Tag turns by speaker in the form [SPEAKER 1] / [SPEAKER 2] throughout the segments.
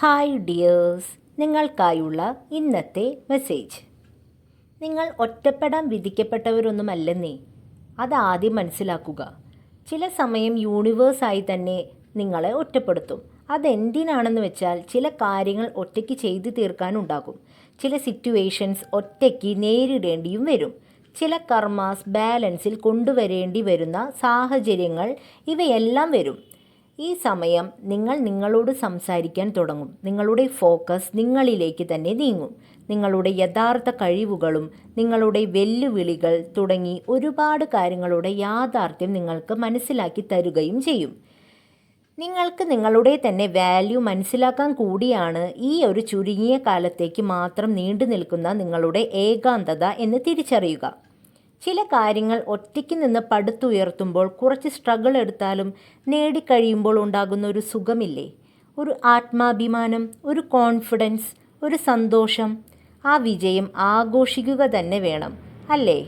[SPEAKER 1] Hi dears നിങ്ങൾക്കായുള്ള ഇന്നത്തെ message നിങ്ങൾ ഒറ്റപ്പെടാൻ വിധിക്കപ്പെട്ടവരൊന്നുമല്ലെന്നേ. അതാദ്യം മനസ്സിലാക്കുക. ചില സമയം യൂണിവേഴ്സായി തന്നെ നിങ്ങളെ ഒറ്റപ്പെടുത്തും. അതെന്തിനാണെന്ന് വെച്ചാൽ ചില കാര്യങ്ങൾ ഒറ്റയ്ക്ക് ചെയ്തു തീർക്കാനുണ്ടാകും ചില സിറ്റുവേഷൻസ് ഒറ്റയ്ക്ക് നേരിടേണ്ടിയും വരും. ചില കർമാസ് ബാലൻസിൽ കൊണ്ടുവരേണ്ടി വരുന്ന സാഹചര്യങ്ങൾ ഇവയെല്ലാം വരും. ഈ സമയം നിങ്ങൾ നിങ്ങളോട് സംസാരിക്കാൻ തുടങ്ങും. നിങ്ങളുടെ ഫോക്കസ് നിങ്ങളിലേക്ക് തന്നെ നീങ്ങും. നിങ്ങളുടെ യഥാർത്ഥ കഴിവുകളും നിങ്ങളുടെ വെല്ലുവിളികൾ തുടങ്ങി ഒരുപാട് കാര്യങ്ങളുടെ യാഥാർത്ഥ്യം നിങ്ങൾക്ക് മനസ്സിലാക്കി തരുകയും ചെയ്യും. നിങ്ങൾക്ക് നിങ്ങളുടെ തന്നെ വാല്യൂ മനസ്സിലാക്കാൻ കൂടിയാണ് ഈ ഒരു ചുരുങ്ങിയ കാലത്തേക്ക് മാത്രം നീണ്ടു നിൽക്കുന്ന നിങ്ങളുടെ ഏകാന്തത എന്ന് തിരിച്ചറിയുക. ചില കാര്യങ്ങൾ ഒറ്റയ്ക്ക് നിന്ന് പടുത്തുയർത്തുമ്പോൾ കുറച്ച് സ്ട്രഗിൾ എടുത്താലും നേടിക്കഴിയുമ്പോൾ ഉണ്ടാകുന്ന ഒരു സുഖമില്ലേ? ഒരു ആത്മാഭിമാനം ഒരു കോൺഫിഡൻസ് ഒരു സന്തോഷം. ആ വിജയം ആഘോഷിക്കുക തന്നെ വേണം അല്ലേ?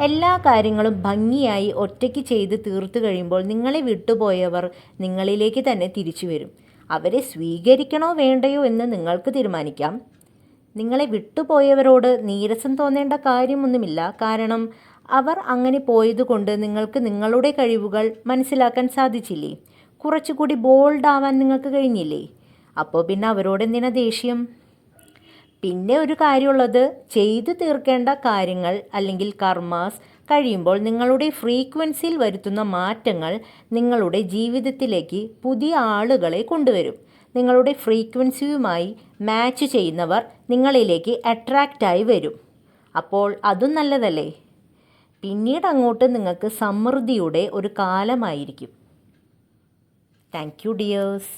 [SPEAKER 1] എല്ലാ കാര്യങ്ങളും ഭംഗിയായി ഒറ്റയ്ക്ക് ചെയ്ത് തീർത്തു കഴിയുമ്പോൾ നിങ്ങളെ വിട്ടുപോയവർ നിങ്ങളിലേക്ക് തന്നെ തിരിച്ചു വരും. അവരെ സ്വീകരിക്കണോ വേണ്ടയോ എന്ന് നിങ്ങൾക്ക് തീരുമാനിക്കാം. നിങ്ങളെ വിട്ടുപോയവരോട് നീരസം തോന്നേണ്ട കാര്യമൊന്നുമില്ല. കാരണം അവർ അങ്ങനെ പോയതുകൊണ്ട് നിങ്ങൾക്ക് നിങ്ങളുടെ കഴിവുകൾ മനസ്സിലാക്കാൻ സാധിച്ചില്ലേ? കുറച്ചുകൂടി ബോൾഡ് ആവാൻ നിങ്ങൾക്ക് കഴിഞ്ഞില്ലേ? അപ്പോൾ പിന്നെ അവരോട് എന്തിനാ ദേഷ്യം? പിന്നെ ഒരു കാര്യമുള്ളത് ചെയ്തു തീർക്കേണ്ട കാര്യങ്ങൾ അല്ലെങ്കിൽ കർമാസ് കഴിയുമ്പോൾ നിങ്ങളുടെ ഫ്രീക്വൻസിയിൽ വരുത്തുന്ന മാറ്റങ്ങൾ നിങ്ങളുടെ ജീവിതത്തിലേക്ക് പുതിയ ആളുകളെ കൊണ്ടുവരും. നിങ്ങളുടെ ഫ്രീക്വൻസിയുമായി മാച്ച് ചെയ്യുന്നവർ നിങ്ങളിലേക്ക് അട്രാക്റ്റായി വരും. അപ്പോൾ അതും നല്ലതല്ലേ? പിന്നീട് അങ്ങോട്ട് നിങ്ങൾക്ക് സമൃദ്ധിയുടെ ഒരു കാലമായിരിക്കും. Thank you dears